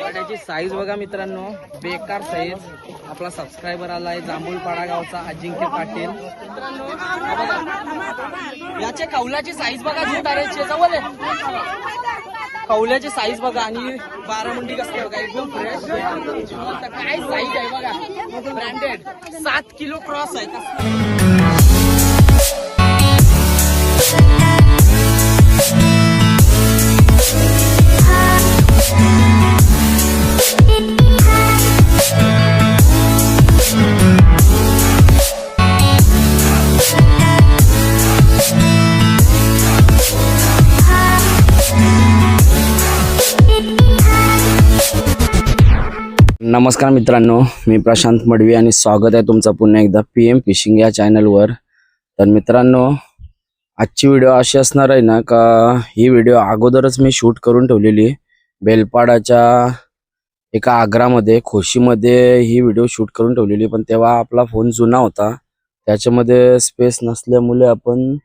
वाड्याची size बघा मित्रांनो बेकार साईज आपला सबस्क्रायबर आलाय जांभूळपाडा गावचा अजिंक्य पाटील. याच्या कौलाची साईज बघा झूट अरे जवळ कौल्याची साईज बघा आणि बारामुंडी कसं बघा एकदम फ्रेश काय साईज आहे बघा. ब्रँडेड सात किलो क्रॉस आहे. नमस्कार मित्रांनो मी प्रशांत मडवी आणि स्वागत आहे तुमचं पुन्हा एकदा पी एम फिशिंग या चॅनलवर तर मित्रांनो आजची व्हिडिओ अशी असणार आहे ना का ही व्हिडिओ अगोदरच मी शूट करून ठेवलेली बेलपाडाच्या एका आग्रामध्ये खोशीमध्ये ही व्हिडिओ शूट करून ठेवलेली पण तेव्हा आपला फोन जुना होता. त्याच्यामध्ये स्पेस नसल्यामुळे आपण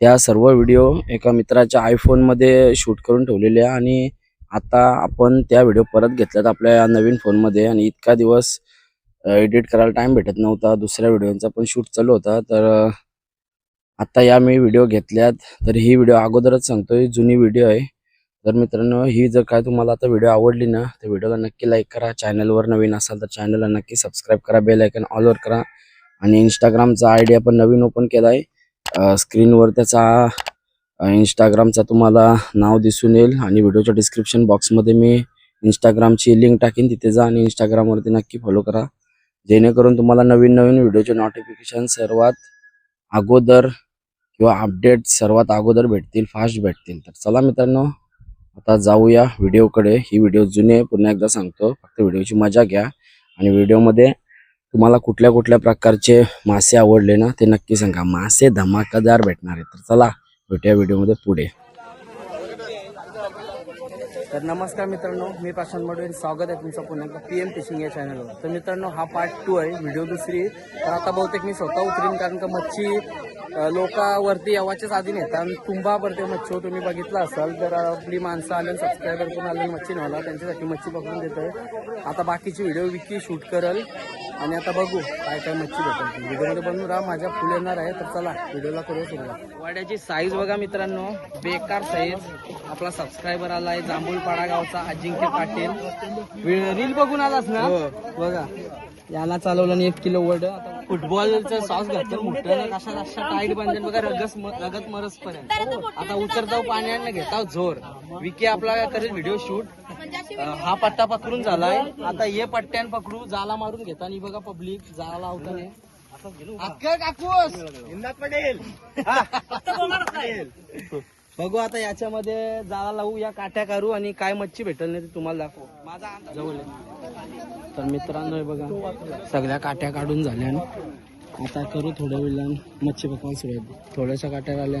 त्या सर्व व्हिडिओ एका मित्राच्या आयफोनमध्ये शूट करून ठेवलेल्या आणि आता आपण त्या व्हिडिओ परत घेतल्यात आपल्या या नवीन फोनमध्ये आणि इतका दिवस एडिट करायला टाइम भेटत नव्हता. दुसऱ्या व्हिडिओचा पण शूट चालू होता. तर आता या मी व्हिडिओ घेतल्यात. तर ही व्हिडिओ अगोदरच सांगतोय जुनी व्हिडिओ आहे. तर मित्रांनो ही जर काय तुम्हाला आता व्हिडिओ आवडली ना तर व्हिडिओला नक्की लाईक करा. चॅनलवर नवीन असाल तर चॅनलला नक्की सबस्क्राईब करा. बेल आयकन ऑलवर करा. आणि इंस्टाग्रामचा आयडिया आपण नवीन ओपन केला आहे स्क्रीनवर त्याचा इंस्टाग्रामचा तुम्हाला नाव दिसून येईल आणि व्हिडिओच्या डिस्क्रिप्शन बॉक्समध्ये मी इंस्टाग्रामची लिंक टाकीन तिथे जा आणि इंस्टाग्रामवरती नक्की फॉलो करा. जेणेकरून तुम्हाला नवीन नवीन व्हिडिओचे नोटिफिकेशन सर्वात अगोदर किंवा अपडेट सर्वात अगोदर भेटतील फास्ट भेटतील. तर चला मित्रांनो आता जाऊया व्हिडिओकडे. ही व्हिडिओ जुने आहे पुन्हा एकदा सांगतो. फक्त व्हिडिओची मजा घ्या आणि व्हिडिओमध्ये तुम्हाला कुठल्या कुठल्या प्रकारचे मासे आवडले ना ते नक्की सांगा. मासे धमाकादार भेटणार आहेत. तर चला भेटूया व्हिडिओमध्ये पुढे तर नमस्कार मित्रांनो मी प्रशांत मडवे स्वागत आहे तुमचं पुन्हा एकदा पी एम फिशिंग या चॅनलवर तर मित्रांनो हा पार्ट टू आहे व्हिडिओ दुसरी. तर आता बहुतेक मी स्वतः उतरीन कारण का मच्छी लोकावरती यावाच्याच येवाच्याच आधी नेतात आणि तुंबावरती मच्छी हो तुम्ही बघितला असाल तर आपली माणसं आले सबस्क्रायबर पण आले मच्छी नव्हला त्यांच्यासाठी मच्छी पकडून देत आहे आता बाकीची व्हिडिओ विकी शूट करल. आणि आता बघू काय काय मच्छी भेटेल. व्हिडिओमध्ये बनवून राहा माझ्या फुल येणार आहे. तर चला व्हिडिओला करूया सुरुवात. वाड्याची साईज बघा मित्रांनो बेकार साईज आपला सबस्क्रायबर आलाय जांभूळपाडा गावचा अजिंक्य पाटील. रील बघून आलास ना? बघा. याला चालवलं आणि एक किलो वड. फुटबॉलचं सॉस घातलं. मोठं कशा अशा टाईट बांधेल बघा रगस रगत मरस पर्यंत आता उतरताव पाण्यानं घेताव जोर. विकी आपला करेल व्हिडिओ शूट अं, हा पट्टा पकडून झालाय. आता ये पट्ट्यान पकडू जाला मारून घेता आणि बघा पब्लिक जाला लावताना अक्कल काकूस बघू आता याच्यामध्ये जाला लावू या काट्या करू आणि काय मच्छी भेटेल नाही ते तुम्हाला दाखवू. माझा अंदाज जवळ आहे. तर मित्रांनो हे बघा सगळ्या काट्या काढून झाल्या. आता करू थोड्या वेळानं मच्छी पकवायला सुरुवात थोड्याशा काट्या आल्या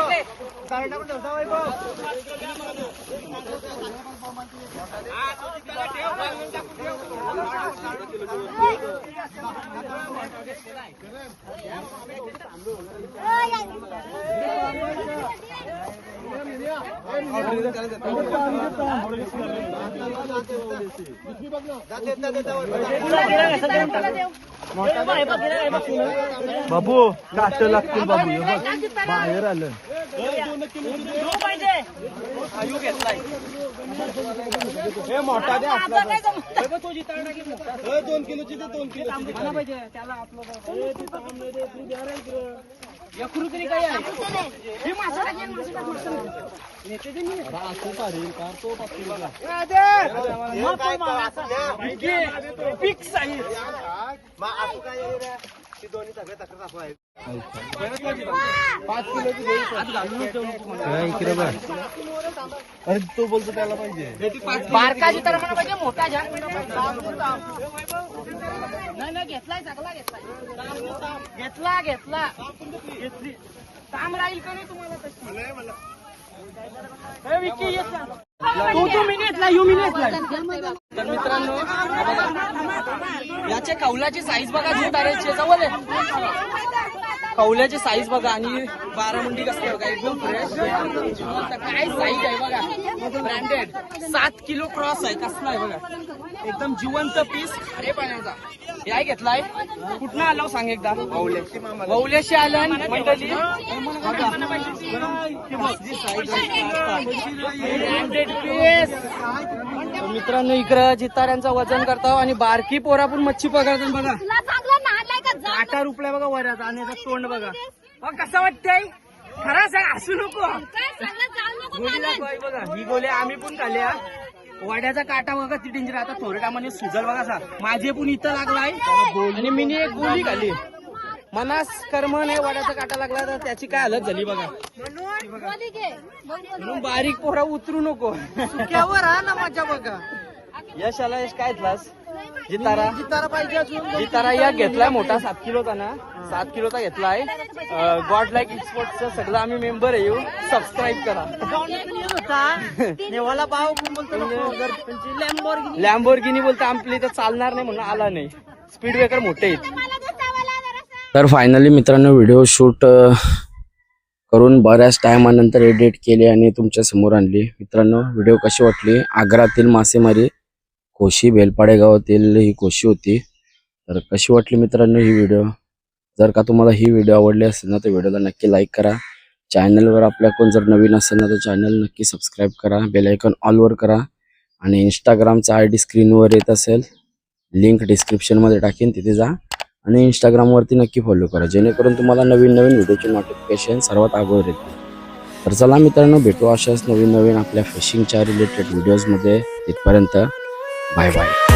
बाबू काट लागतील बाबू बाहेर आलं. हे मोठा द्या आपला दोन किलोची ते दोन किलोची पाच किलोची देऊ पण. आज घालून ठेवू नको मला. अरे तो बोलतो त्याला पाहिजे बारका जितारा मला पाहिजे मोठा घ्या नाही नाही घेतलाय सगळा घेतलाय घेतला घेतला घेतली काम राहील का नाही तुम्हाला तशी? ए, विक्की, येत जा. तू तू मिनिटला यू मिनिटला तर मित्रांनो याच्या कौलाची साईज बघा जिताऱ्याची जवळ आहे कौल्याची साईज बघा आणि बारामुंडी कसं बघा एकदम फ्रेश काय साईज आहे बघा ब्रँडेड सात किलो क्रॉस आहे कसला आहे बघा. एकदम जिवंत पीस अरे पाण्याचा. काय घेतलाय. कुठनं आलो सांग एकदा? वौल्याशी आलं मंडळी. मित्रांनो इकडं जिताऱ्यांचं वजन करतो आणि बारकी पोरा पण मच्छी पकडतात बघा तुला चांगलं नालाय का जा काटा रुपल्या बघा वऱ्याचा आणि याचं तोंड बघा. अहो, कसं वाटतंय? खरा सांग असू नको. काय गोलीला. बाई बघा ही गोले आम्ही पण खाल्ल्या वाड्याचा काटा बघा ती डेंजर आता थोड्या टायमाने सुजल बघा सा माझे पण इथं लागलाय. आणि मी एक गोली खाल्ली. मनास कर्म नाही वाड्याचा काटा लागला तर त्याची काय हालत झाली बघा. म्हणून बारीक पोरा उतरू नको. केवर हा ना मजा बघा. यश आला यश जितारा. जितारा पाहिजे अजून. जितारा या घेतलाय मोठा सात किलोचा ना. सात किलोचा घेतलाय. गॉड लाईक एक्सपोर्टचं सगळं आम्ही मेंबर आहे येऊ. सबस्क्राईब करा. नेवाला भाव बोलतो लॅम्बोर्गिनी लॅम्बोर्गिनी बोलते आपली तर चालणार नाही म्हणून आला नाही. स्पीड ब्रेकर मोठे आहेत. तर फायनली मित्रांनो व्हिडिओ शूट करून बऱ्याच टायमानंतर एडिट केली आणि तुमच्यासमोर आणली. मित्रांनो व्हिडिओ कशी वाटली? आग्रातील मासेमारी कोशी बेलपाडे गावातील ही कोशी होती. तर कशी वाटली मित्रांनो ही व्हिडिओ जर का तुम्हाला ही व्हिडिओ आवडली असेल ना तर व्हिडिओला नक्की लाईक करा. चॅनलवर आपल्याकडून जर नवीन असेल ना तर चॅनल नक्की सबस्क्राईब करा. बेल ऑलवर करा. आणि इंस्टाग्रामचा आय डी स्क्रीनवर येत असेल लिंक डिस्क्रिप्शनमध्ये टाकेन तिथे जा. आणि इंस्टाग्रामवरती नक्की फॉलो करा. जेणेकरून तुम्हाला नवीन नवीन व्हिडिओचे नोटिफिकेशन सर्वात अगोदर येतील. तर चला मित्रांनो भेटू अशाच नवीन नवीन आपल्या फिशिंगच्या रिलेटेड व्हिडिओजमध्ये तिथपर्यंत Bye bye.